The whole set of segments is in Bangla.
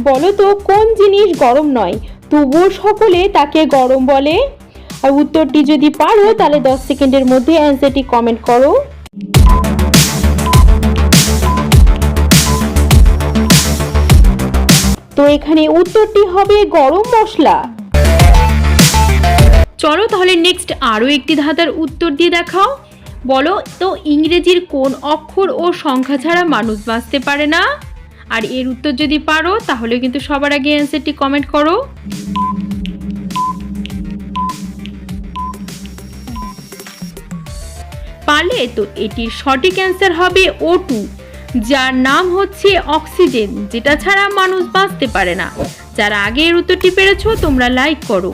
বলো তো, কোন জিনিস গরম নয়? তবুও সকলে তাকে গরম বলে। আর উত্তরটি যদি পারো, তাহলে দশ সেকেন্ডের মধ্যে অ্যান্সারটি কমেন্ট করো। তো এখানে উত্তরটি হবে গরম মশলা। চলো তাহলে নেক্সট আরও একটি ধাঁধার উত্তর দিয়ে দেখাও। বলো তো, ইংরেজির কোন অক্ষর ও সংখ্যা ছাড়া মানুষ বাঁচতে পারে না? আর এর উত্তর যদি পারো, তাহলে কিন্তু সবার আগে অ্যান্সারটি কমেন্ট করো। পারলে তো এটির সঠিক অ্যান্সার হবে ও টু যার নাম হচ্ছে অক্সিজেন যেটা ছাড়া মানুষ বাঁচতে পারে না। যারা আগে এর উত্তরটি পেরেছ, তোমরা লাইক করো।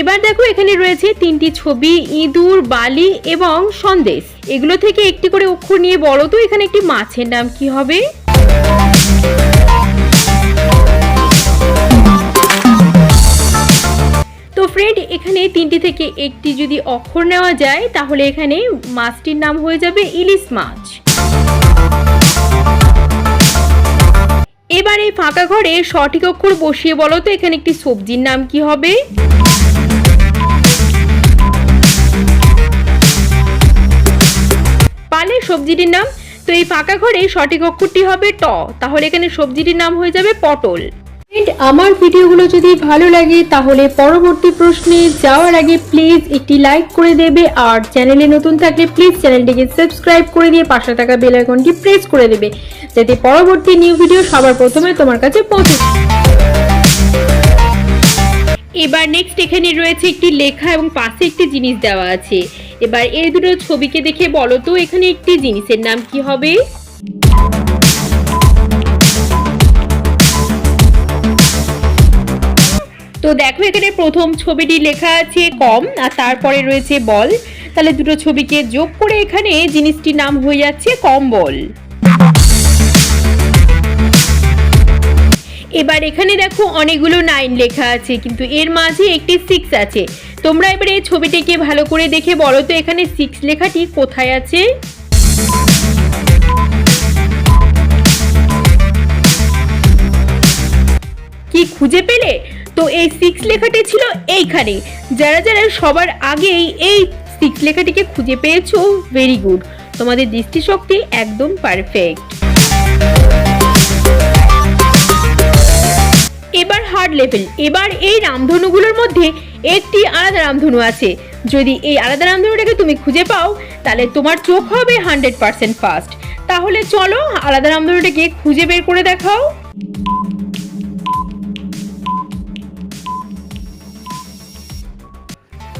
এবার দেখো এখানে রয়েছে তিনটি ছবি, ইঁদুর, বালি এবং সন্দেশ। এগুলো থেকে একটি করে অক্ষর নিয়ে বলো তো, এখানে একটি মাছের নাম কি হবে? তো ফ্রেন্ড এখানে তিনটি থেকে একটি যদি অক্ষর নেওয়া যায়, তাহলে এখানে মাছটির নাম হয়ে যাবে ইলিশ মাছ। এবার এই ফাঁকা ঘরে সঠিক অক্ষর বসিয়ে বলো তো, এখানে একটি সবজির নাম কি হবে? সবজিটির নাম? তো এই ফাঁকা ঘরে সঠিক অক্ষরটি হবে ট। তাহলে এখানে সবজিটির নাম হয়ে যাবে পটল। আমার ভিডিওগুলো যদি ভালো লাগে তাহলে পরবর্তী প্রশ্নে যাওয়ার আগে প্লিজ একটি লাইক করে দেবে। আর চ্যানেলে নতুন থাকলে প্লিজ চ্যানেলটিকে সাবস্ক্রাইব করে দিয়ে পাশে থাকা বেল আইকনটি প্রেস করে দেবে। যাতে পরবর্তী নিউ ভিডিও সবার প্রথমে তোমার কাছে পৌঁছে এবার নেক্সট এখানে রয়েছে একটি লেখা এবং পাশে একটি জিনিস দেওয়া আছে। এবার এই দুটো ছবিকে দেখে বলো তো, এখানে একটি জিনিসের নাম কি হবে? তো দেখো, এখানে প্রথম ছবিটি লেখা আছে কম, আর তারপরে রয়েছে বল। তাহলে দুটো ছবিকে যোগ করে এখানে জিনিসটির নাম হয়ে যাচ্ছে কম বল এবার এখানে দেখো, অনেকগুলো নাইন লেখা আছে, কিন্তু এর মাঝে একটি সিক্স আছে। তোমরা এবার এই ছবিটিকে ভালো করে দেখে বলো তো, এখানে সিক্স লেখাটি কোথায় আছে? কি খুঁজে পেলে? তো এই সিক্স লেখাটি ছিল এইখানে। যারা যারা সবার আগেই এই সিক্স লেখাটিকে খুঁজে পেয়েছ ভেরি গুড তোমাদের দৃষ্টিশক্তি একদম পারফেক্ট এবার হার্ড লেভেল এবার এই রামধনুগুলোর মধ্যে একটি আলাদা রামধনু আছে। যদি এই আলাদা রামধনুটাকে তুমি খুঁজে পাও, তাহলে তোমার চোখ হবে হান্ড্রেড পার্সেন্ট ফাস্ট তাহলে চলো আলাদা রামধনুটাকে খুঁজে বের করে দেখাও।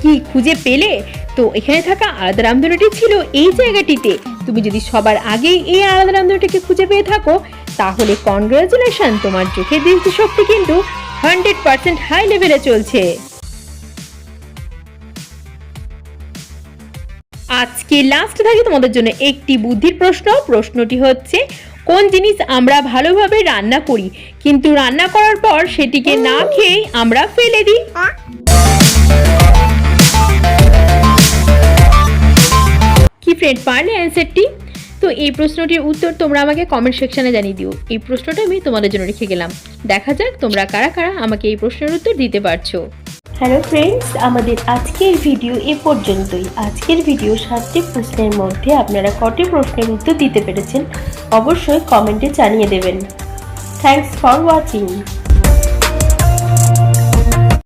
কি খুঁজে পেলে? তো এখানে থাকা আলাদা রামধনুটি ছিল এই জায়গাটিতে। তুমি যদি সবার আগেই এই আলাদা রামধনুটিকে খুঁজে পেয়ে থাকো তাহলে কনগ্রাচুলেশন তোমার চোখের দৃষ্টিশক্তি কিন্তু হান্ড্রেড পার্সেন্ট হাই লেভেলে চলছে। আজকে লাস্ট থাকে তোমাদের জন্য একটি বুদ্ধির প্রশ্ন। প্রশ্নটি হচ্ছে কোন জিনিস আমরা ভালোভাবে রান্না করি কিন্তু রান্না করার পর সেটিকে না খেয়ে আমরা ফেলে দিই? কি ফ্রেন্ড পারলে অ্যান্সারটি তো এই প্রশ্নটির উত্তর তোমরা আমাকে কমেন্ট সেকশনে জানিয়ে দিও। এই প্রশ্নটা আমি তোমাদের জন্য রেখে গেলাম। দেখা যাক তোমরা কারা কারা আমাকে এই প্রশ্নের উত্তর দিতে পারছ। হ্যালো ফ্রেন্ডস আমাদের আজকের ভিডিও এ পর্যন্তই। আজকের ভিডিও সাতটি প্রশ্নের মধ্যে আপনারা কটি প্রশ্নের উত্তর দিতে পেরেছেন, অবশ্যই কমেন্টে জানিয়ে দেবেন। Thanks for watching